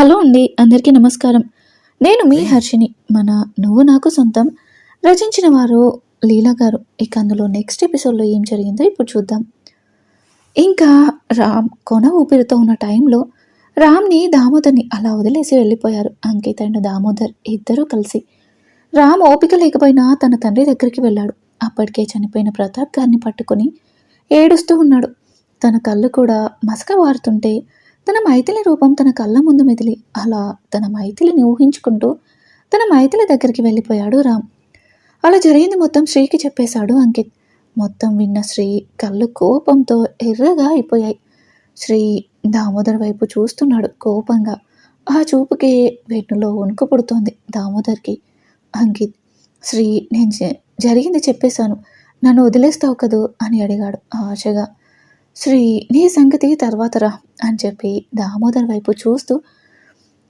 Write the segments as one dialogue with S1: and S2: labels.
S1: Hello అండి అందరికీ నమస్కారం. నేను మీ హర్షిని మన నువ్వు నాకు సొంతం. రచించిన వారు లీలా గారు. ఇక అందులో నెక్స్ట్ ఎపిసోడ్లో ఏం జరిగిందో ఇప్పుడు చూద్దాం. ఇంకా రామ్ కొన ఊపిరితో ఉన్న టైంలో రామ్ని దామోదర్ని అలా వదిలేసి వెళ్ళిపోయారు. అంకిత్ అండ్ దామోదర్ ఇద్దరూ కలిసి. రామ్ ఓపిక లేకపోయినా తన తండ్రి దగ్గరికి వెళ్ళాడు. అప్పటికే చనిపోయిన ప్రతాప్ గారిని పట్టుకొని ఏడుస్తూ ఉన్నాడు. తన కళ్ళు కూడా మసక వారుతుంటే తన మైథిలి రూపం తన కళ్ళ ముందు మెదిలి అలా తన మైథిలిని ఊహించుకుంటూ తన మైథిలి దగ్గరికి వెళ్ళిపోయాడు రామ్. అలా జరిగింది మొత్తం శ్రీకి చెప్పేశాడు అంకిత్. మొత్తం విన్న శ్రీ కళ్ళు కోపంతో ఎర్రగా అయిపోయాయి. శ్రీ దామోదర్ వైపు చూస్తున్నాడు కోపంగా. ఆ చూపుకే వెన్నులో వణుకు పుడుతోంది దామోదర్కి. అంకిత్ శ్రీ నేను జ- జరిగింది చెప్పేశాను. నన్ను వదిలేస్తావు కదూ అని అడిగాడు ఆశగా. శ్రీ నీ సంగతి తర్వాత రా అని చెప్పి దామోదర్ వైపు చూస్తూ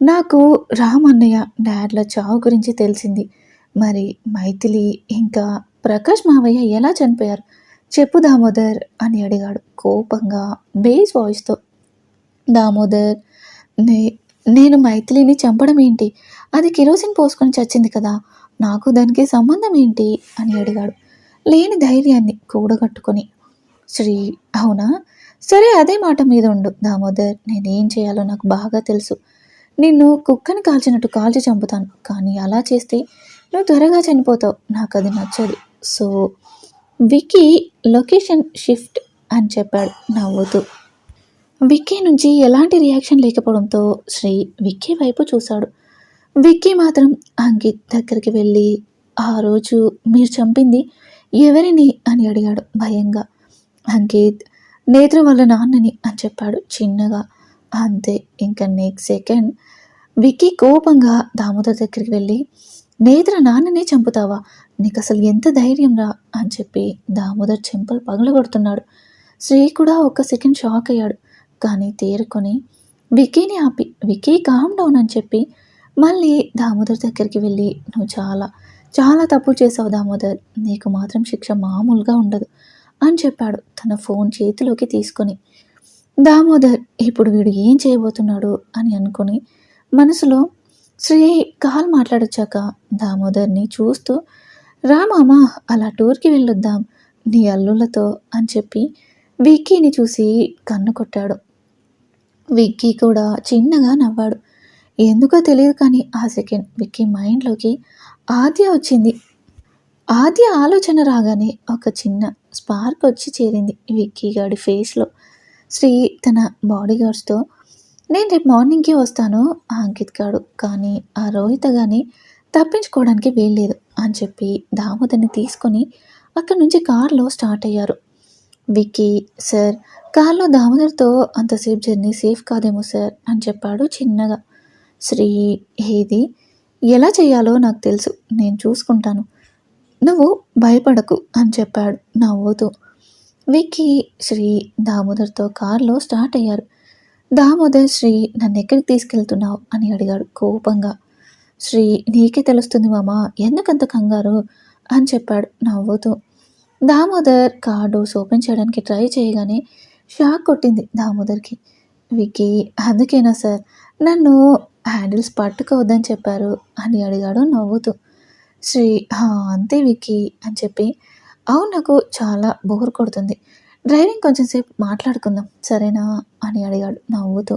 S1: నాకు రామన్నయ్య డాడ్ల చావు గురించి తెలిసింది. మరి మైథిలి ఇంకా ప్రకాష్ మావయ్య ఎలా చనిపోయారు? చెప్పు దామోదర్ అని అడిగాడు కోపంగా బేస్ వాయిస్తో. దామోదర్ నే నేను మైథిలిని చంపడం ఏంటి? అది కిరోసిన్ పోసుకొని చచ్చింది కదా నాకు దానికి సంబంధం ఏంటి? అని అడిగాడు. లేని ధైర్యాన్ని కూడగట్టుకొని. శ్రీ అవునా? సరే అదే మాట మీద ఉండు దామోదర్. నేనేం చేయాలో నాకు బాగా తెలుసు. నిన్ను కుక్కని కాల్చినట్టు కాల్చి చంపుతాను కానీ అలా చేస్తే నువ్వు త్వరగా చనిపోతావు. నాకు అది నచ్చదు. సో వికీ లొకేషన్ షిఫ్ట్ అని చెప్పాడు. నవ్వుతూ. విక్కీ నుంచి ఎలాంటి రియాక్షన్ లేకపోవడంతో శ్రీ విక్కీ వైపు చూశాడు. విక్కీ మాత్రం అంకిత్ దగ్గరికి వెళ్ళి ఆ రోజు మీరు చంపింది ఎవరిని? అని అడిగాడు భయంగా. అంకిత్ నేత్ర వాళ్ళ నాన్నని అని చెప్పాడు చిన్నగా. అంతే ఇంకా నెక్స్ట్ సెకండ్ విక్కీ కోపంగా దామోదర్ దగ్గరికి వెళ్ళి నేత్ర నాన్ననే చంపుతావా? నీకు అసలు ఎంత ధైర్యం రా అని చెప్పి దామోదర్ చెంపలు పగలగొడుతున్నాడు. శ్రీ కూడా ఒక సెకండ్ షాక్ అయ్యాడు. కానీ తేరుకొని విక్కీని ఆపి విక్కీ కామ్ డౌన్ అని చెప్పి మళ్ళీ దామోదర్ దగ్గరికి వెళ్ళి నువ్వు చాలా చాలా తప్పు చేసావు దామోదర్. నీకు మాత్రం శిక్ష మామూలుగా ఉండదు. అని చెప్పాడు తన ఫోన్ చేతిలోకి తీసుకొని. దామోదర్ ఇప్పుడు వీడు ఏం చేయబోతున్నాడు? అని అనుకుని మనసులో శ్రీ కాల్ మాట్లాడొచ్చాక దామోదర్ని చూస్తూ రామామా అలా టూర్కి వెళ్ళొద్దాం నీ అల్లులతో అని చెప్పి విక్కీని చూసి కన్ను కొట్టాడు. విక్కీ కూడా చిన్నగా నవ్వాడు. ఎందుకో తెలియదు కానీ ఆ సెకండ్ విక్కీ మైండ్లోకి ఆద్య వచ్చింది. ఆద్య ఆలోచన రాగానే ఒక చిన్న స్పార్క్ వచ్చి చేరింది విక్కీ గారి ఫేస్లో. శ్రీ తన బాడీ గార్డ్స్తో నేను రేపు మార్నింగ్కి వస్తాను అంకిత్ గాడు. కానీ ఆ రోహిత కానీ తప్పించుకోవడానికి వీల్లేదు అని చెప్పి దామోదర్ని తీసుకొని అక్కడి నుంచి కార్లో స్టార్ట్ అయ్యారు. విక్కీ సార్ కార్లో దామోదర్తో అంతసేపు జర్నీ సేఫ్ కాదేమో సార్ అని చెప్పాడు చిన్నగా. శ్రీ ఏది? ఎలా చేయాలో నాకు తెలుసు నేను చూసుకుంటాను. నువ్వు భయపడకు అని చెప్పాడు. నవ్వుతూ. విక్కీ శ్రీ దామోదర్తో కారులో స్టార్ట్ అయ్యారు. దామోదర్ శ్రీ నన్ను ఎక్కడికి తీసుకెళ్తున్నావు అని అడిగాడు కోపంగా. శ్రీ నీకే తెలుస్తుంది మామా ఎందుకంత కంగారు అని చెప్పాడు. నవ్వుతూ. దామోదర్ కార్డు ఓపెన్ చేయడానికి ట్రై చేయగానే షాక్ కొట్టింది దామోదర్కి. వికీ అందుకేనా సార్? నన్ను హ్యాండిల్స్ పట్టుకోవద్దని చెప్పారు అని అడిగాడు నవ్వుతూ. శ్రీ "హా, అంతే విక్కీ అని చెప్పి అవును నాకు చాలా బోర్ కొడుతుంది. డ్రైవింగ్ కొంచెం సేపు మాట్లాడుకుందాం సరేనా? అని అడిగాడు నవ్వుతూ.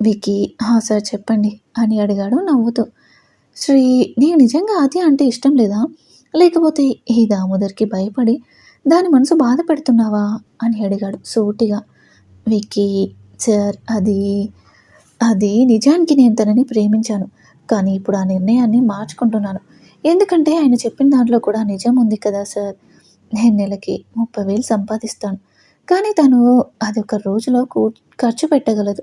S1: వికీ "హా, సార్ చెప్పండి అని అడిగాడు నవ్వుతూ. శ్రీ నీకు నిజంగా అది అంటే ఇష్టం లేదా? లేకపోతే ఈ దామోదర్కి భయపడి దాని మనసు బాధ పెడుతున్నావా? అని అడిగాడు సూటిగా. విక్కీ సార్ అది అది నిజానికి నేను తనని ప్రేమించాను. కానీ ఇప్పుడు ఆ నిర్ణయాన్ని మార్చుకుంటున్నాను. ఎందుకంటే ఆయన చెప్పిన దాంట్లో కూడా నిజం ఉంది కదా సార్. నేను నెలకి ముప్పై వేలు సంపాదిస్తాను. కానీ తను అది ఒక రోజులో కూ- ఖర్చు పెట్టగలదు.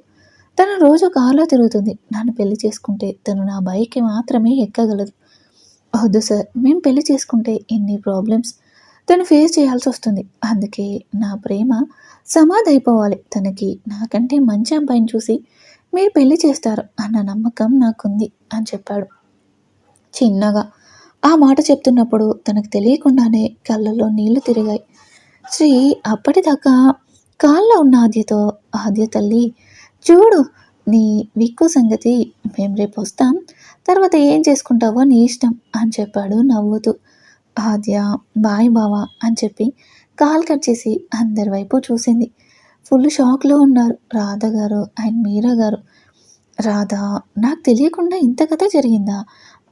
S1: తను రోజు కార్లో తిరుగుతుంది. నన్ను పెళ్ళి చేసుకుంటే తను నా బైక్కి మాత్రమే ఎక్కగలదు. వద్దు సార్. మేము పెళ్ళి చేసుకుంటే ఇన్ని ప్రాబ్లమ్స్ తను ఫేస్ చేయాల్సి వస్తుంది. అందుకే నా ప్రేమ సమాధి అయిపోవాలి. తనకి నాకంటే మంచి అబ్బాయిని చూసి మీరు పెళ్ళి చేస్తారు అన్న నమ్మకం నాకుంది అని చెప్పాడు. చిన్నగా ఆ మాట చెప్తున్నప్పుడు తనకు తెలియకుండానే కళ్ళల్లో నీళ్ళు తిరిగాయి. శ్రీ అప్పటిదాకా కాల్లో ఉన్న ఆద్యతో ఆద్య తల్లి చూడు నీ విక్కు సంగతి మేము రేపు వస్తాం తర్వాత ఏం చేసుకుంటావో నీ ఇష్టం అని చెప్పాడు నవ్వుతూ. ఆద్య బాయ్ బావా అని చెప్పి కాల్ కట్ చేసి అందరి వైపు చూసింది. ఫుల్ షాక్లో ఉన్నారు రాధ గారు అండ్ మీరా గారు. రాధ నాకు తెలియకుండా ఇంత కథ జరిగిందా?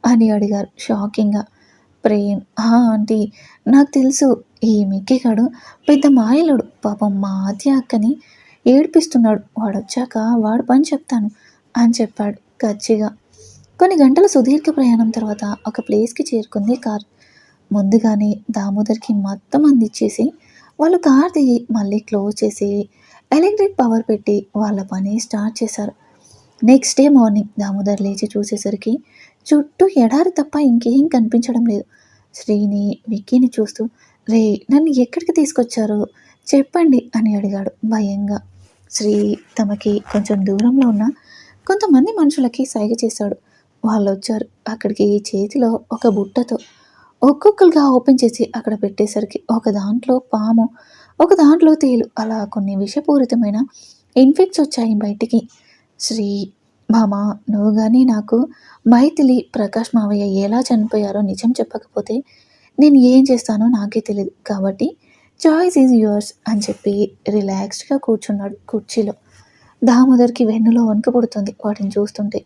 S1: అని అడిగారు. షాకింగ్గా ప్రేమ్ హా ఆంటీ నాకు తెలుసు ఈ మిక్కిగాడు పెద్ద మాయలుడు. పాపం మా ఆద్య అక్కని ఏడిపిస్తున్నాడు. వాడు వచ్చాక వాడు పని చెప్తాను అని చెప్పాడు గచ్చిగా కొన్ని గంటల సుదీర్ఘ ప్రయాణం తర్వాత ఒక ప్లేస్కి చేరుకుంది కార్. ముందుగానే దామోదర్కి మొత్తం అందిచ్చేసి వాళ్ళు కార్ దిగి మళ్ళీ క్లోజ్ చేసి ఎలక్ట్రిక్ పవర్ పెట్టి వాళ్ళ పని స్టార్ట్ చేశారు. నెక్స్ట్ డే మార్నింగ్ దామోదర్ లేచి చూసేసరికి చుట్టూ ఎడారి తప్ప ఇంకేం కనిపించడం లేదు. శ్రీని విక్కీని చూస్తూ రే నన్ను ఎక్కడికి తీసుకొచ్చారు? చెప్పండి అని అడిగాడు భయంగా. శ్రీ తమకి కొంచెం దూరంలో ఉన్న కొంతమంది మనుషులకి సైగ చేశాడు. వాళ్ళు వచ్చారు అక్కడికి చేతిలో ఒక బుట్టతో ఒక్కొక్కరుగా ఓపెన్ చేసి అక్కడ పెట్టేసరికి ఒక దాంట్లో పాము ఒక దాంట్లో తేలు అలా కొన్ని విషపూరితమైన ఇన్ఫెక్ట్స్ వచ్చాయి బయటికి. శ్రీ మామా నువ్వు కానీ నాకు మైథిలి ప్రకాష్ మావయ్య ఎలా చనిపోయారో నిజం చెప్పకపోతే నేను ఏం చేస్తానో నాకే తెలియదు కాబట్టి చాయిస్ ఈజ్ యువర్స్ అని చెప్పి రిలాక్స్డ్గా కూర్చున్నాడు కుర్చీలో. దామోదర్కి వెన్నులో వణుకు పుడుతుంది వాటిని చూస్తుంటే.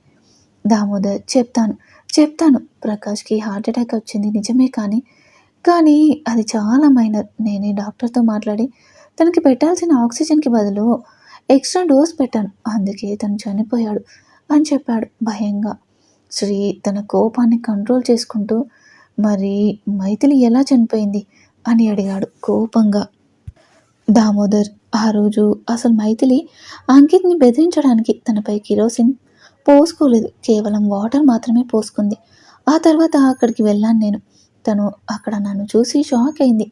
S1: దామోదర్ చెప్తాను చెప్తాను ప్రకాష్కి హార్ట్ అటాక్ వచ్చింది నిజమే కానీ కానీ అది చాలా మైనర్. నేనే డాక్టర్తో మాట్లాడి తనకి పెట్టాల్సిన ఆక్సిజన్కి బదులు ఎక్స్ట్రా డోస్ పెట్టాను. అందుకే తను చనిపోయాడు. అని చెప్పాడు భయంగా. శ్రీ తన కోపాన్ని కంట్రోల్ చేసుకుంటూ మరి మైథిలి ఎలా చనిపోయింది? అని అడిగాడు కోపంగా. దామోదర్ ఆ రోజు అసలు మైథిలి అంకిత్ని బెదిరించడానికి తనపై కిరోసిన్ పోసుకోలేదు. కేవలం వాటర్ మాత్రమే పోసుకుంది. ఆ తర్వాత అక్కడికి వెళ్ళాను నేను. తను అక్కడ నన్ను చూసి షాక్ అయింది.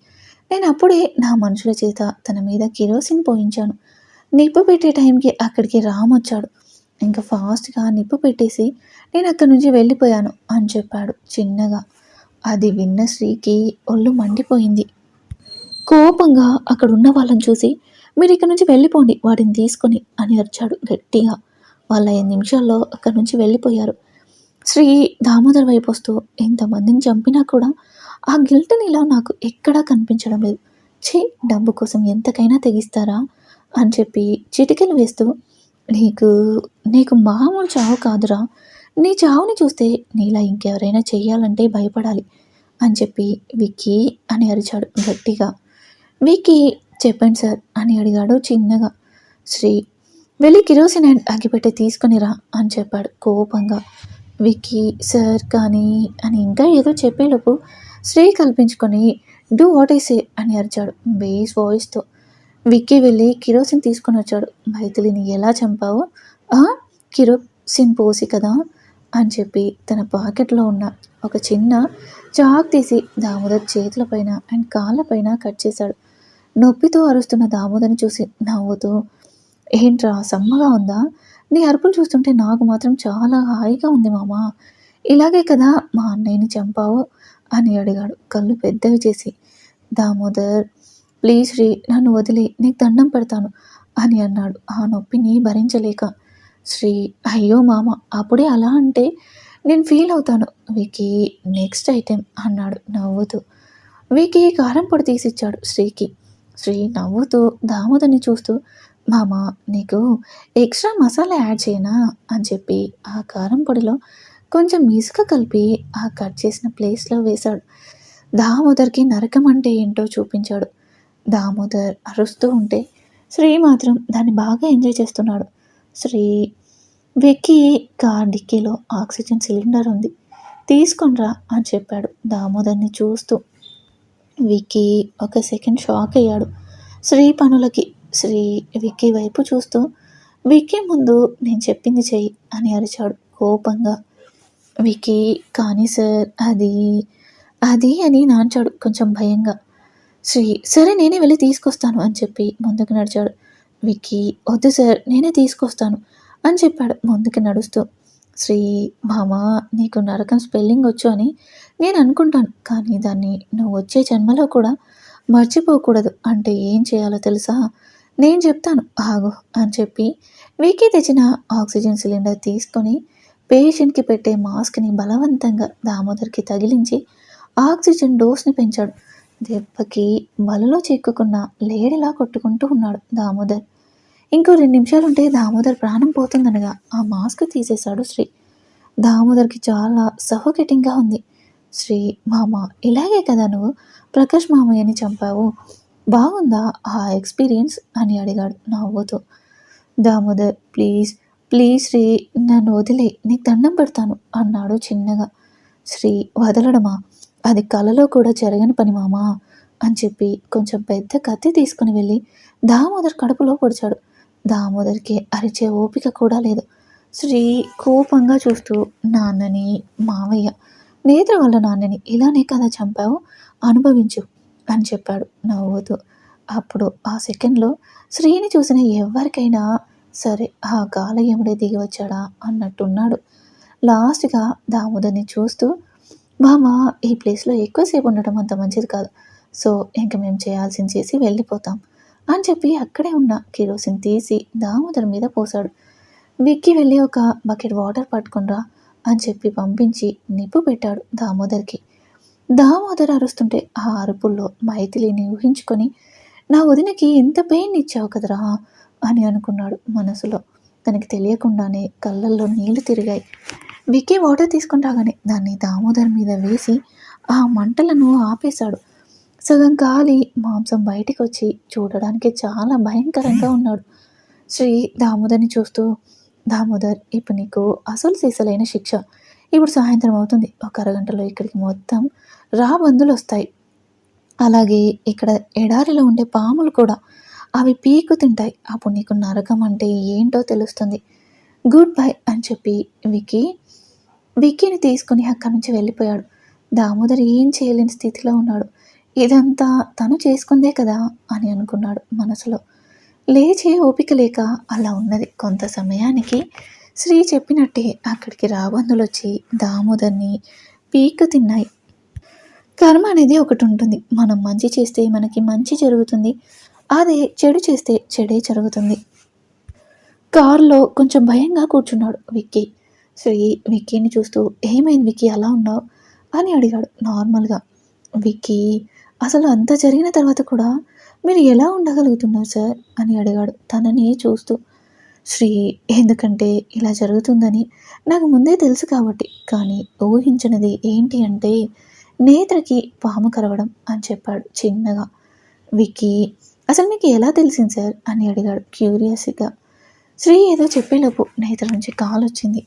S1: నేను అప్పుడే నా మనుషుల చేత తన మీద కిరోసిన్ పోయించాను. నిప్పు పెట్టే టైంకి అక్కడికి రామ్ వచ్చాడు ఇంకా ఫాస్ట్గా నిప్పు పెట్టేసి నేను అక్కడి నుంచి వెళ్ళిపోయాను అని చెప్పాడు చిన్నగా. అది విన్న శ్రీకి ఒళ్ళు మండిపోయింది. కోపంగా అక్కడ ఉన్న వాళ్ళని చూసి మీరు ఇక్కడ నుంచి వెళ్ళిపోండి వాటిని తీసుకొని అని అరిచాడు గట్టిగా. వాళ్ళ ఐదు నిమిషాల్లో అక్కడి నుంచి వెళ్ళిపోయారు. శ్రీ దామోదర్ వైపు వస్తూ ఎంతమందిని చంపినా కూడా ఆ గిల్ట్ ఇలా నాకు ఎక్కడా కనిపించడం లేదు. ఛీ డబ్బు కోసం ఎంతకైనా తెగిస్తారా అని చెప్పి చిటికెలు వేస్తూ నీకు నీకు మామూలు చావు కాదురా. నీ చావుని చూస్తే నీలా ఇంకెవరైనా చెయ్యాలంటే భయపడాలి అని చెప్పి విక్కీ అని అరిచాడు గట్టిగా. విక్కీ చెప్పండి సార్ అని అడిగాడు చిన్నగా. శ్రీ వెళ్ళి కిరోసిన్ అండ్ అగ్గిపెట్టె తీసుకునిరా అని చెప్పాడు కోపంగా. విక్కీ సార్ కానీ అని ఇంకా ఏదో చెప్పేలోపు శ్రీ కల్పించుకొని డూ వాట్ ఈస్ ఏ అని అరిచాడు బేస్ వాయిస్తో. విక్కీ వెళ్ళి కిరోసిన్ తీసుకొని వచ్చాడు. మైథిలిని ఎలా చంపావో? "ఆ, కిరోసిన్ పోసి కదా అని చెప్పి తన పాకెట్లో ఉన్న ఒక చిన్న చాక్ తీసి దామోదర్ చేతులపైన అండ్ కాళ్ళపైన కట్ చేశాడు. నొప్పితో అరుస్తున్న దామోదర్ని చూసి నవ్వుతూ ఏంట్రా సమ్మగా ఉందా? నీ అరుపులు చూస్తుంటే నాకు మాత్రం చాలా హాయిగా ఉంది మామ. ఇలాగే కదా మా అన్నయ్యని చంపావు? అని అడిగాడు. కళ్ళు పెద్దవి చేసి దామోదర్ ప్లీజ్ శ్రీ నన్ను వదిలి నీకు దండం పెడతాను అని అన్నాడు. ఆ నొప్పిని భరించలేక శ్రీ అయ్యో మామ అప్పుడే అలా అంటే నేను ఫీల్ అవుతాను. వికీ నెక్స్ట్ ఐటెం అన్నాడు నవ్వుతూ. వికీ కారం పొడి తీసిచ్చాడు శ్రీకి. శ్రీ నవ్వుతూ దామోదర్ని చూస్తూ మామ నీకు ఎక్స్ట్రా మసాలా యాడ్ చేయనా అని చెప్పి ఆ కారం పొడిలో కొంచెం ఇసుక కలిపి ఆ కట్ చేసిన ప్లేస్లో వేశాడు. దామోదర్కి నరకం అంటే ఏంటో చూపించాడు. దామోదర్ అరుస్తూ ఉంటే శ్రీ మాత్రం దాన్ని బాగా ఎంజాయ్ చేస్తున్నాడు. శ్రీ వెక్కి కార్ డిక్కీలో ఆక్సిజన్ సిలిండర్ ఉంది. తీసుకొనిరా అని చెప్పాడు దామోదర్ని చూస్తూ. విక్కీ ఒక సెకండ్ షాక్ అయ్యాడు. శ్రీ పనులకి శ్రీ విక్కీ వైపు చూస్తూ విక్కీ ముందు నేను చెప్పింది చెయ్యి అని అరిచాడు కోపంగా. విక్కీ కానీ సార్ అది అది అని నాంచాడు కొంచెం భయంగా. శ్రీ సరే నేనే వెళ్ళి తీసుకొస్తాను అని చెప్పి ముందుకు నడిచాడు. విక్కీ వద్దు సార్ నేనే తీసుకొస్తాను అని చెప్పాడు ముందుకు నడుస్తూ. శ్రీ మామ నీకు నరకం స్పెల్లింగ్ వచ్చు అని నేను అనుకుంటాను కానీ దాన్ని నువ్వు వచ్చే జన్మలో కూడా మర్చిపోకూడదు. అంటే ఏం చేయాలో తెలుసా? నేను చెప్తాను ఆగు అని చెప్పి విక్కీ తెచ్చిన ఆక్సిజన్ సిలిండర్ తీసుకొని పేషెంట్కి పెట్టే మాస్క్ని బలవంతంగా దామోదర్కి తగిలించి ఆక్సిజన్ డోస్ని పెంచాడు. దెబ్బకి వలలో చిక్కుకున్న లేడిలా కొట్టుకుంటూ ఉన్నాడు దామోదర్. ఇంకో రెండు నిమిషాలుంటే దామోదర్ ప్రాణం పోతుందనగా ఆ మాస్క్ తీసేశాడు శ్రీ. దామోదర్కి చాలా సఫోకేటింగ్గా ఉంది. శ్రీ మామ ఇలాగే కదా నువ్వు? ప్రకాష్ మామయ్యని చంపావు. బాగుందా ఆ ఎక్స్పీరియన్స్? అని అడిగాడు నవ్వుతూ. దామోదర్ ప్లీజ్ ప్లీజ్ శ్రీ నన్ను వదిలే నీకు దండం పెడతాను అన్నాడు చిన్నగా. శ్రీ వదలడమా? అది కలలో కూడా జరగని పని మామా అని చెప్పి కొంచెం పెద్ద కత్తి తీసుకుని వెళ్ళి దామోదర్ కడుపులో పొడిచాడు. దామోదర్కి అరిచే ఓపిక కూడా లేదు. శ్రీ కోపంగా చూస్తూ నాన్నని మావయ్య నేత్ర వల్ల నాన్నని ఇలానే కదా చంపావు? అనుభవించు అని చెప్పాడు నవ్వుతూ. అప్పుడు ఆ సెకండ్లో శ్రీని చూసిన ఎవరికైనా సరే ఆ గాలయముడే దిగి వచ్చాడా అన్నట్టున్నాడు. లాస్ట్గా దామోదర్ని చూస్తూ మామ ఈ ప్లేస్లో ఎక్కువసేపు ఉండటం అంత మంచిది కాదు. సో ఇంక మేము చేయాల్సింది చేసి వెళ్ళిపోతాం అని చెప్పి అక్కడే ఉన్న కిరోసిన్ తీసి దామోదర్ మీద పోసాడు విక్కి వెళ్ళి ఒక బకెట్ వాటర్ పట్టుకునిరా అని చెప్పి పంపించి నిప్పు పెట్టాడు దామోదర్కి. దామోదర్ అరుస్తుంటే ఆ అరుపుల్లో మైథిలిని ఊహించుకొని నా వదినకి ఇంత పెయిన్ ఇచ్చావు కదరా అని అనుకున్నాడు మనసులో. తనకి తెలియకుండానే కళ్ళల్లో నీళ్ళు తిరిగాయి. విక్కీ వాటర్ తీసుకుంటాగానే దాన్ని దామోదర్ మీద వేసి ఆ మంటలను ఆపేశాడు. సగం గాలి మాంసం బయటికి వచ్చి చూడడానికి చాలా భయంకరంగా ఉన్నాడు. శ్రీ దామోదర్ని చూస్తూ దామోదర్ ఇప్పుడు నీకు అసలు సీసలైన శిక్ష. ఇప్పుడు సాయంత్రం అవుతుంది. ఒక అరగంటలో ఇక్కడికి మొత్తం రాబందులు వస్తాయి అలాగే ఇక్కడ ఎడారిలో ఉండే పాములు కూడా అవి పీకు తింటాయి. అప్పుడు నీకు నరకం అంటే ఏంటో తెలుస్తుంది. గుడ్ బై అని చెప్పి వికీ విక్కీని తీసుకుని అక్కడి నుంచి వెళ్ళిపోయాడు. దామోదర్ ఏం చేయలేని స్థితిలో ఉన్నాడు. ఇదంతా తను చేసుకుందే కదా అని అనుకున్నాడు మనసులో. లేచే ఓపిక లేక అలా ఉన్నది. కొంత సమయానికి శ్రీ చెప్పినట్టే అక్కడికి రాబందులు వచ్చి దామోదర్ని పీక తిన్నాయి. కర్మ అనేది ఒకటి ఉంటుంది. మనం మంచి చేస్తే మనకి మంచి జరుగుతుంది. అదే చెడు చేస్తే చెడే జరుగుతుంది. కారులో కొంచెం భయంగా కూర్చున్నాడు విక్కీ. శ్రీ విక్కీని చూస్తూ ఏమైంది విక్కీ అలా ఉన్నావు? అని అడిగాడు నార్మల్గా. విక్కీ అసలు అంత జరిగిన తర్వాత కూడా మీరు ఎలా ఉండగలుగుతున్నారు సార్? అని అడిగాడు. తనని చూస్తూ శ్రీ ఎందుకంటే ఇలా జరుగుతుందని నాకు ముందే తెలుసు కాబట్టి కానీ ఊహించినది ఏంటి అంటే నేత్రకి పాము కరవడం అని చెప్పాడు చిన్నగా. విక్కీ అసలు మీకు ఎలా తెలిసింది సార్? అని అడిగాడు క్యూరియస్గా శ్రీ ఏదో చెప్పేలోపు నేత్ర నుంచి కాల్ వచ్చింది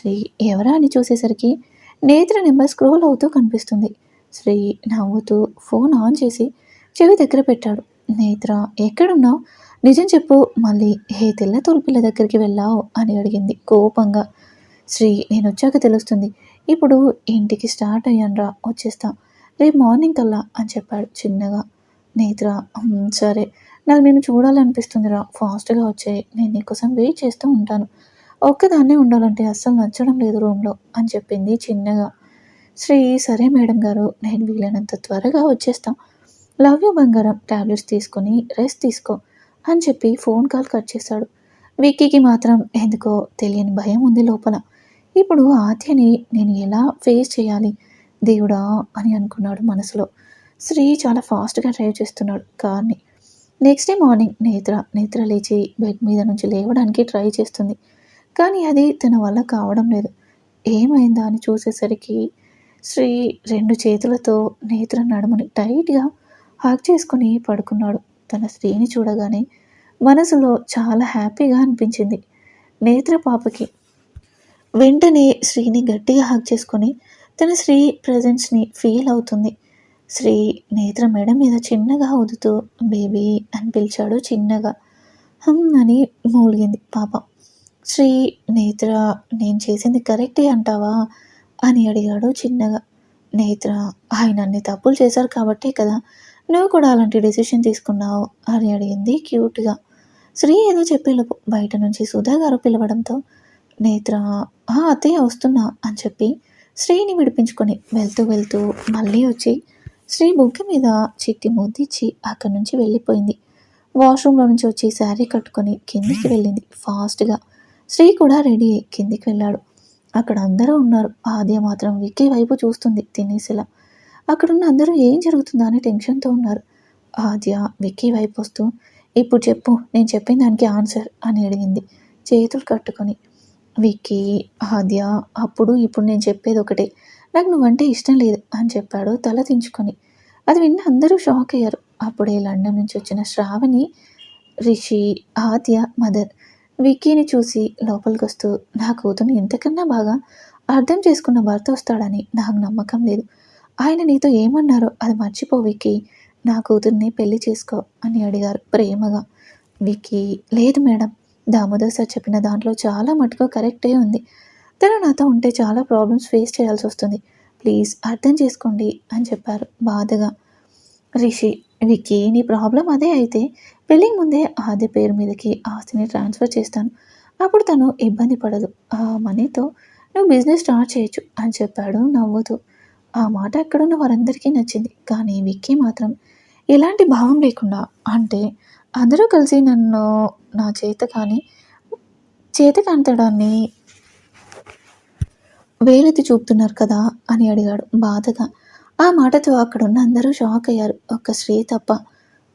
S1: శ్రీ ఎవరా అని చూసేసరికి నేత్ర నెంబర్ స్క్రోల్ అవుతూ కనిపిస్తుంది. శ్రీ నవ్వుతూ ఫోన్ ఆన్ చేసి చెవి దగ్గర పెట్టాడు. నేత్ర ఎక్కడున్నావు? నిజం చెప్పు. మళ్ళీ హే తెల్ల తోల్పిల్ల దగ్గరికి వెళ్ళావు? అని అడిగింది కోపంగా. శ్రీ నేను వచ్చాక తెలుస్తుంది. ఇప్పుడు ఇంటికి స్టార్ట్ అయ్యానురా. వచ్చేస్తా. రేపు మార్నింగ్ కల్లా అని చెప్పాడు చిన్నగా. నేత్ర సరే. నాకు నేను చూడాలనిపిస్తుందిరా. ఫాస్ట్గా వచ్చే నేను నీకోసం వెయిట్ చేస్తూ ఉంటాను. ఒక్కదాన్నే ఉండాలంటే అస్సలు నచ్చడం లేదు రూమ్లో అని చెప్పింది చిన్నగా. శ్రీ సరే మేడం గారు నేను వీలైనంత త్వరగా వచ్చేస్తాం. లవ్ యూ బంగారం ట్యాబ్లెట్స్ తీసుకొని రెస్ట్ తీసుకో అని చెప్పి ఫోన్ కాల్ కట్ చేశాడు. విక్కీకి మాత్రం ఎందుకో తెలియని భయం ఉంది లోపల. ఇప్పుడు ఆద్యని నేను ఎలా ఫేస్ చేయాలి? దేవుడా అని అనుకున్నాడు మనసులో. శ్రీ చాలా ఫాస్ట్గా డ్రైవ్ చేస్తున్నాడు కార్ని. నెక్స్ట్ డే మార్నింగ్ నేత్ర నేత్ర లేచి బెడ్ మీద నుంచి లేవడానికి ట్రై చేస్తుంది. కానీ అది తన వల్ల కావడం లేదు. ఏమైందా అని చూసేసరికి శ్రీ రెండు చేతులతో నేత్ర నడుముని టైట్గా హాక్ చేసుకుని పడుకున్నాడు. తన స్త్రీని చూడగానే మనసులో చాలా హ్యాపీగా అనిపించింది. నేత్ర పాపకి వెంటనే శ్రీని గట్టిగా హాక్ చేసుకొని తన స్త్రీ ప్రజెన్స్ని ఫీల్ అవుతుంది. శ్రీ నేత్ర మెడ మీద చిన్నగా వదుతూ బేబీ అని పిలిచాడు చిన్నగా. హమ్ అని మూలిగింది పాప. శ్రీ నేత్ర నేను చేసింది కరెక్టే అంటావా? అని అడిగాడు చిన్నగా. నేత్ర ఆయన అన్ని తప్పులు చేశారు కాబట్టే కదా నువ్వు కూడా అలాంటి డెసిషన్ తీసుకున్నావు? అని అడిగింది క్యూట్గా. శ్రీ ఏదో చెప్పేలోపు బయట నుంచి సుధా గారు పిలవడంతో నేత్ర ఆ అత్తయ్య వస్తున్నా అని చెప్పి శ్రీని విడిపించుకొని వెళ్తూ వెళ్తూ మళ్ళీ వచ్చి శ్రీ బుగ్గ మీద చిట్టి ముద్దిచ్చి అక్కడి నుంచి వెళ్ళిపోయింది. వాష్రూమ్లో నుంచి వచ్చి శారీ కట్టుకొని కిందికి వెళ్ళింది ఫాస్ట్గా. శ్రీ కూడా రెడీ అయ్యి కిందికి వెళ్ళాడు. అక్కడ అందరూ ఉన్నారు. ఆద్య మాత్రం విక్కీ వైపు చూస్తుంది. తినేసిలా. అక్కడున్న అందరూ ఏం జరుగుతుందా అని టెన్షన్తో ఉన్నారు. ఆద్య విక్కీ వైపు వస్తూ ఇప్పుడు చెప్పు నేను చెప్పిన దానికి ఆన్సర్ అని అడిగింది. చేతులు కట్టుకొని విక్కీ ఆద్య అప్పుడు ఇప్పుడు నేను చెప్పేది ఒకటే. నాకు నువ్వంటే ఇష్టం లేదు అని చెప్పాడు తల దించుకొని. అది విన్న అందరూ షాక్ అయ్యారు. అప్పుడే లండన్ నుంచి వచ్చిన శ్రావణి రిషి ఆద్య మదర్ విక్కీని చూసి లోపలికి వస్తూ నా కూతురు ఇంతకన్నా బాగా అర్థం చేసుకున్న భర్త వస్తాడని నాకు నమ్మకం లేదు. ఆయన నీతో ఏమన్నారో అది మర్చిపో విక్కీ. నా కూతుర్ని పెళ్ళి చేసుకో అని అడిగారు ప్రేమగా. విక్కీ లేదు మేడం. దామోదర్ సార్ చెప్పిన దాంట్లో చాలా మటుకు కరెక్టే ఉంది. తను నాతో ఉంటే చాలా ప్రాబ్లమ్స్ ఫేస్ చేయాల్సి వస్తుంది. ప్లీజ్ అర్థం చేసుకోండి అని చెప్పారు బాధగా. రిషి విక్కీ నీ ప్రాబ్లం అదే అయితే. పెళ్ళి ముందే ఆది పేరు మీదకి ఆస్తిని ట్రాన్స్ఫర్ చేస్తాను. అప్పుడు తను ఇబ్బంది పడదు. ఆ మనీతో నువ్వు బిజినెస్ స్టార్ట్ చేయొచ్చు అని చెప్పాడు నవ్వుతూ. ఆ మాట అక్కడున్న వారందరికీ నచ్చింది. కానీ విక్కీ మాత్రం ఎలాంటి భావం లేకుండా అంటే అందరూ కలిసి నన్ను నా చేత కానీ చేత కాంతడాన్ని వేలెత్తి చూపుతున్నారు కదా అని అడిగాడు బాధగా. ఆ మాటతో అక్కడున్న అందరూ షాక్ అయ్యారు. ఒక్క శ్రీ తప్ప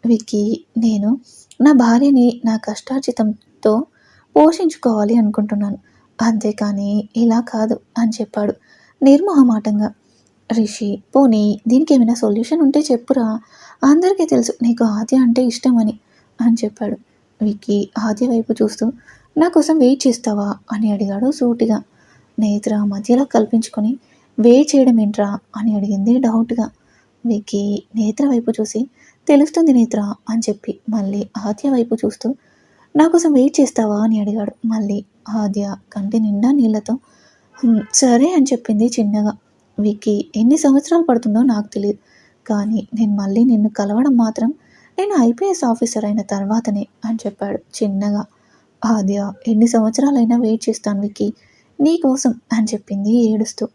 S1: విక్కీ నేను నా భార్యని నా కష్టార్జితంతో పోషించుకోవాలి అనుకుంటున్నాను. అంతేకాని ఇలా కాదు అని చెప్పాడు నిర్మోహమాటంగా. రిషి పోనీ దీనికి ఏమైనా సొల్యూషన్ ఉంటే చెప్పురా. అందరికీ తెలుసు నీకు ఆద్య అంటే ఇష్టమని అని చెప్పాడు. విక్కీ ఆద్య వైపు చూస్తూ నా కోసం వెయిట్ చేస్తావా అని అడిగాడు సూటిగా. నేత్ర మధ్యలో కల్పించుకొని వే చేయడం ఏంట్రా అని అడిగింది డౌట్గా. విక్కీ నేత్ర వైపు చూసి తెలుస్తుంది నేత్ర అని చెప్పి మళ్ళీ ఆద్య వైపు చూస్తూ నా కోసం వెయిట్ చేస్తావా? అని అడిగాడు. మళ్ళీ ఆద్య కంటి నిండా నీళ్ళతో సరే అని చెప్పింది చిన్నగా. విక్కీ ఎన్ని సంవత్సరాలు పడుతుందో నాకు తెలియదు కానీ నేను మళ్ళీ నిన్ను కలవడం మాత్రం నేను ఐపీఎస్ ఆఫీసర్ అయిన తర్వాతనే అని చెప్పాడు చిన్నగా. ఆద్య ఎన్ని సంవత్సరాలైనా వెయిట్ చేస్తాను విక్కీ నీ కోసం అని చెప్పింది ఏడుస్తూ.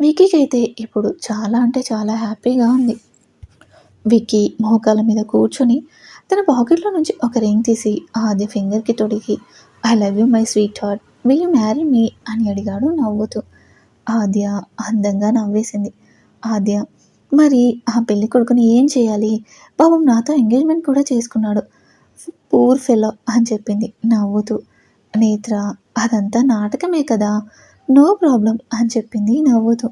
S1: విక్కీకి అయితే ఇప్పుడు చాలా అంటే చాలా హ్యాపీగా ఉంది. విక్కీ మోకాల మీద కూర్చొని తన పాకెట్లో నుంచి ఒక రింగ్ తీసి ఆద్య ఫింగర్కి తొడిగి I love you my sweetheart will you marry me అని అడిగాడు నవ్వుతూ. ఆద్య అందంగా నవ్వేసింది. ఆద్య మరి ఆ పెళ్ళి కొడుకుని ఏం చేయాలి? పాపం నాతో ఎంగేజ్మెంట్ కూడా చేసుకున్నాడు. పూర్ ఫెలో అని చెప్పింది నవ్వుతూ. నేత్ర అదంతా నాటకమే కదా. నో ప్రాబ్లం అని చెప్పింది నవ్వుతూ.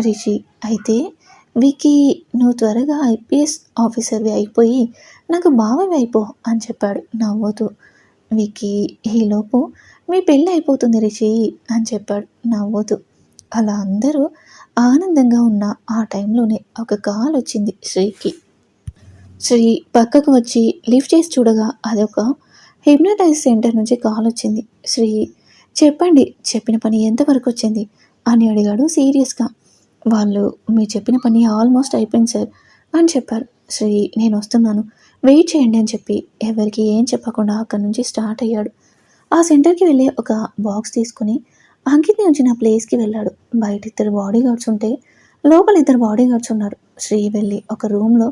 S1: రిషి అయితే వికి నువ్వు త్వరగా ఐపీఎస్ ఆఫీసర్వి అయిపోయి నాకు బావవి అయిపో అని చెప్పాడు నవ్వుతూ. వికి ఈలోపు మీ పెళ్ళి అయిపోతుంది రిషి అని చెప్పాడు నవ్వుతూ. అలా అందరూ ఆనందంగా ఉన్న ఆ టైంలోనే ఒక కాల్ వచ్చింది శ్రీకి. శ్రీ పక్కకు వచ్చి లిఫ్ట్ చేసి చూడగా అదొక హిప్నటైజ్ సెంటర్ నుంచి కాల్ వచ్చింది. శ్రీ చెప్పండి చెప్పిన పని ఎంతవరకు వచ్చింది? అని అడిగాడు సీరియస్గా. వాళ్ళు మీరు చెప్పిన పని ఆల్మోస్ట్ అయిపోయింది సార్ అని చెప్పారు. శ్రీ నేను వస్తున్నాను. వెయిట్ చేయండి అని చెప్పి ఎవరికి ఏం చెప్పకుండా అక్కడి నుంచి స్టార్ట్ అయ్యాడు. ఆ సెంటర్కి వెళ్ళి ఒక బాక్స్ తీసుకుని అంకిత్ ఉంచిన ప్లేస్కి వెళ్ళాడు. బయట ఇద్దరు బాడీ గార్డ్స్ ఉంటే లోపల ఇద్దరు బాడీ గార్డ్స్ ఉన్నారు. శ్రీ వెళ్ళి ఒక రూమ్లో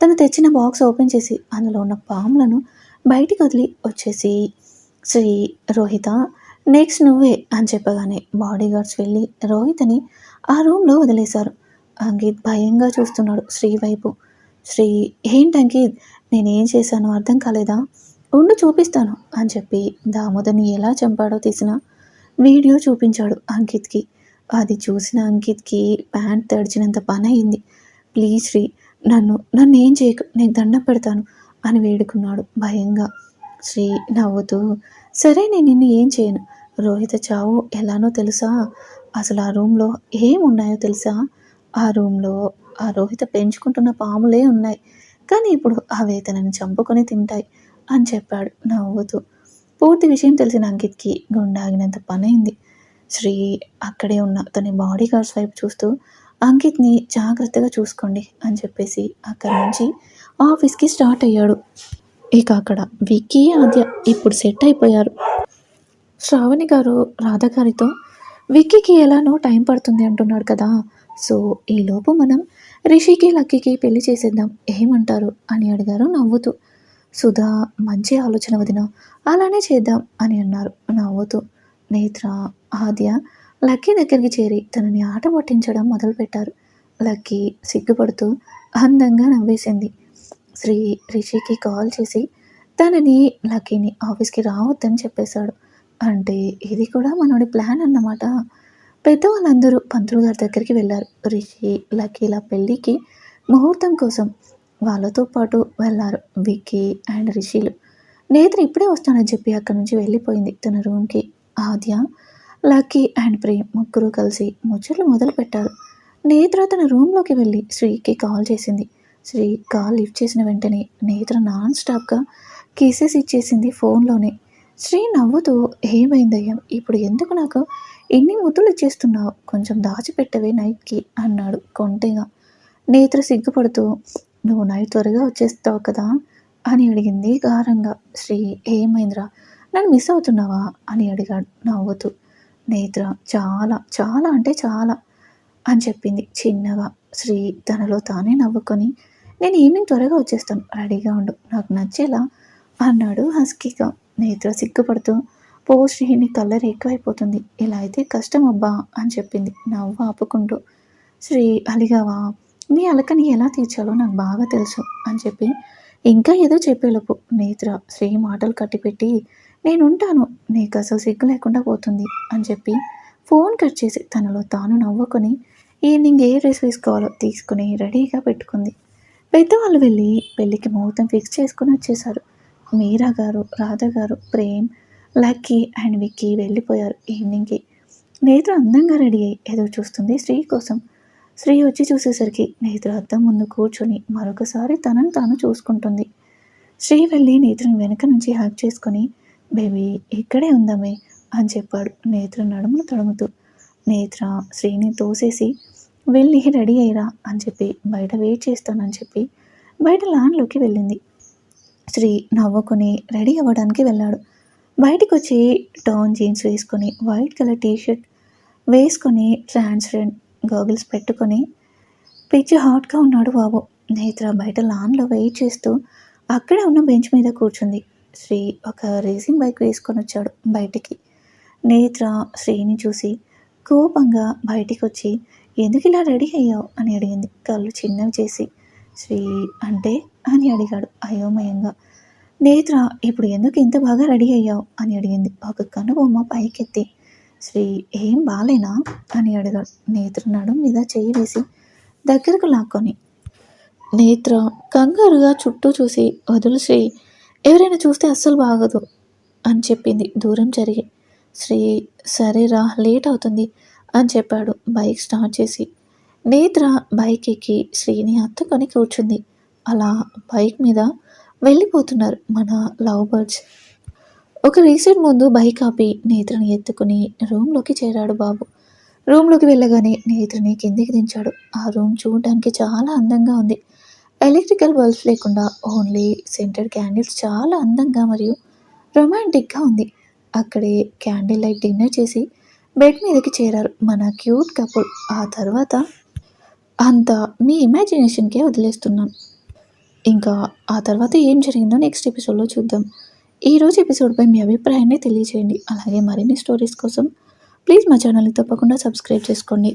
S1: తను తెచ్చిన బాక్స్ ఓపెన్ చేసి అందులో ఉన్న పాములను బయటికి వదిలి వచ్చేసి శ్రీ రోహిత నెక్స్ట్ నువ్వే అని చెప్పగానే బాడీ గార్డ్స్ వెళ్ళి రోహిత్ని ఆ రూమ్లో వదిలేశారు. అంకిత్ భయంగా చూస్తున్నాడు శ్రీ వైపు. శ్రీ ఏంటి అంకిత్? నేనేం చేశానో అర్థం కాలేదా? ఉండు చూపిస్తాను అని చెప్పి దామోదర్ని ఎలా చంపాడో తీసిన వీడియో చూపించాడు అంకిత్కి. అది చూసిన అంకిత్కి ప్యాంట్ తడిచినంత పని అయింది ప్లీజ్ శ్రీ నన్ను నన్ను ఏం చేయకు నేను దండం పెడతాను అని వేడుకున్నాడు భయంగా. శ్రీ నవ్వుతూ సరే నేను నిన్ను ఏం చేయను. రోహిత చావు ఎలానో తెలుసా? అసలు ఆ రూమ్లో ఏమున్నాయో తెలుసా? ఆ రూమ్లో ఆ రోహిత పెంచుకుంటున్న పాములే ఉన్నాయి. కానీ ఇప్పుడు అవే తనని చంపుకొని తింటాయి అని చెప్పాడు నవ్వుతూ. పూర్తి విషయం తెలిసిన అంకిత్కి గుండాగినంత పనైంది. శ్రీ అక్కడే ఉన్న తన బాడీ గార్డ్స్ వైపు చూస్తూ అంకిత్ని జాగ్రత్తగా చూసుకోండి అని చెప్పేసి అక్కడి నుంచి ఆఫీస్కి స్టార్ట్ అయ్యాడు. ఇక అక్కడ విక్కీ ఆద్య ఇప్పుడు సెట్ అయిపోయారు. శ్రావణి గారు రాధగారితో విక్కీకి ఎలానో టైం పడుతుంది అంటున్నాడు కదా సో ఈలోపు మనం రిషికి లక్కీకి పెళ్ళి చేసేద్దాం ఏమంటారు? అని అడిగారు నవ్వుతూ. సుధా మంచి ఆలోచన వదిన అలానే చేద్దాం అని అన్నారు నవ్వుతూ. నేత్ర ఆద్య లక్కీ దగ్గరికి చేరి తనని ఆట పట్టించడం మొదలుపెట్టారు. లక్కీ సిగ్గుపడుతూ అందంగా నవ్వేసింది. శ్రీ రిషికి కాల్ చేసి తనని లక్కీని ఆఫీస్కి రావద్దని చెప్పేశాడు. అంటే ఇది కూడా మనోడి ప్లాన్ అన్నమాట. పెద్దవాళ్ళందరూ పంతులు గారి దగ్గరికి వెళ్ళారు. రిషి లక్కీల పెళ్ళికి ముహూర్తం కోసం వాళ్ళతో పాటు వెళ్ళారు విక్కీ అండ్ రిషిలు. నేత్ర ఇప్పుడే వస్తానని చెప్పి అక్కడి నుంచి వెళ్ళిపోయింది తన రూమ్కి. ఆద్య లక్కీ అండ్ ప్రేమ్ ముగ్గురు కలిసి ముచ్చట్లు మొదలు పెట్టారు. నేత్ర తన రూమ్లోకి వెళ్ళి శ్రీకి కాల్ చేసింది. శ్రీ కాల్ లిఫ్ట్ చేసిన వెంటనే నేత్ర నాన్ స్టాప్గా కిసెస్ ఇచ్చేసింది ఫోన్లోనే. శ్రీ నవ్వుతూ ఏమైందయ్యా? ఇప్పుడు ఎందుకు నాకు ఎన్ని ముద్దులు ఇచ్చేస్తున్నావు కొంచెం దాచిపెట్టవే నైట్కి అన్నాడు కొంటెగా. నేత్ర సిగ్గుపడుతూ నువ్వు నైట్ త్వరగా వచ్చేస్తావు కదా? అని అడిగింది గారంగా. శ్రీ ఏమైందిరా? నన్ను మిస్ అవుతున్నావా? అని అడిగాడు నవ్వుతూ. నేత్ర చాలా చాలా అంటే చాలా అని చెప్పింది చిన్నగా. శ్రీ తనలో తానే నవ్వుకొని నేను ఈవినింగ్ త్వరగా వచ్చేస్తాను రెడీగా ఉండు నాకు నచ్చేలా అన్నాడు హస్కీగా. నేత్ర సిగ్గుపడుతూ పో శ్రీని కళ్ళ కలర్ ఎక్కువైపోతుంది. ఇలా అయితే కష్టం అబ్బా అని చెప్పింది నవ్వు ఆపుకుంటూ. శ్రీ అలిగావా? మీ అలకని ఎలా తీర్చాలో నాకు బాగా తెలుసు అని చెప్పి ఇంకా ఏదో చెప్పేలోపు నేత్ర శ్రీ మాటలు కట్టిపెట్టి నేనుంటాను. నీకు అసలు సిగ్గు లేకుండా పోతుంది అని చెప్పి ఫోన్ కట్ చేసి తనలో తాను నవ్వుకొని ఈవినింగ్ ఏ డ్రెస్ వేసుకోవాలో తీసుకుని రెడీగా పెట్టుకుంది. పెద్దవాళ్ళు వెళ్ళి పెళ్ళికి ముహూర్తం ఫిక్స్ చేసుకుని వచ్చేసారు మీరా గారు రాధ గారు ప్రేమ్ లక్కీ అండ్ విక్కీ వెళ్ళిపోయారు ఈవినింగ్కి. నేత్ర అందంగా రెడీ అయ్యి ఎదురు చూస్తుంది శ్రీ కోసం. శ్రీ వచ్చి చూసేసరికి నేత్ర అద్దం ముందు కూర్చొని మరొకసారి తనను తాను చూసుకుంటుంది. శ్రీ వెళ్ళి నేత్రను వెనక నుంచి హ్యాక్ చేసుకొని బేబీ ఇక్కడే ఉందామే అని చెప్పాడు నేత్ర నడుమును తడుముతూ. నేత్ర శ్రీని తోసేసి వెళ్ళి రెడీ అయ్యిరా అని చెప్పి బయట వెయిట్ చేస్తానని చెప్పి బయట లాన్లోకి వెళ్ళింది. శ్రీ నవ్వుకొని రెడీ అవ్వడానికి వెళ్ళాడు. బయటికి వచ్చి టౌన్ జీన్స్ వేసుకొని వైట్ కలర్ టీషర్ట్ వేసుకొని ట్రాన్స్పరెంట్ గోగుల్స్ పెట్టుకొని పిచ్చి హాట్గా ఉన్నాడు బాబు. నేత్ర బయట లాన్లో వెయిట్ చేస్తూ అక్కడే ఉన్న బెంచ్ మీద కూర్చుంది. శ్రీ ఒక రేసింగ్ బైక్ వేసుకొని వచ్చాడు బయటికి. నేత్ర శ్రీని చూసి కోపంగా బయటికి వచ్చి ఎందుకు ఇలా రెడీ అయ్యావు? అని అడిగింది. కళ్ళు చిన్నవి చేసి శ్రీ అంటే అని అడిగాడు అయోమయంగా. నేత్ర ఇప్పుడు ఎందుకు ఇంత బాగా రెడీ అయ్యావు? అని అడిగింది. ఒక కనుబొమ్మ పైకెత్తి శ్రీ ఏం బాలేనా? అని అడిగాడు. నేత్ర నడుం మీద చేయి వేసి దగ్గరకు లాక్కొని. నేత్ర కంగారుగా చుట్టూ చూసి వదులు శ్రీ ఎవరైనా చూస్తే అస్సలు బాగదు అని చెప్పింది. దూరం జరిగి. శ్రీ సరేరా లేట్ అవుతుంది అని చెప్పాడు. బైక్ స్టార్ట్ చేసి నేత్ర బైక్ ఎక్కి శ్రీని హత్తుకొని కూర్చుంది. అలా బైక్ మీద వెళ్ళిపోతున్నారు మన లవ్ బర్డ్స్. ఒక రీసెంట్ ముందు బైక్ ఆపి నేత్రని ఎత్తుకుని రూమ్లోకి చేరాడు బాబు. రూమ్లోకి వెళ్ళగానే నేత్రని కిందికి దించాడు. ఆ రూమ్ చూడడానికి చాలా అందంగా ఉంది. ఎలక్ట్రికల్ బల్బ్స్ లేకుండా ఓన్లీ సెంటర్ క్యాండిల్స్ చాలా అందంగా మరియు రొమాంటిక్గా ఉంది. అక్కడే క్యాండిల్ లైట్ డిన్నర్ చేసి బెడ్ మీదకి చేరారు మన క్యూట్ కపుల్. ఆ తర్వాత అంతా మీ ఇమాజినేషన్కే వదిలేస్తున్నాను. ఇంకా ఆ తర్వాత ఏం జరిగిందో నెక్స్ట్ ఎపిసోడ్లో చూద్దాం. ఈరోజు ఎపిసోడ్పై మీ అభిప్రాయాన్ని తెలియజేయండి అలాగే మరిన్ని స్టోరీస్ కోసం ప్లీజ్ మా ఛానల్ని తప్పకుండా సబ్స్క్రైబ్ చేసుకోండి.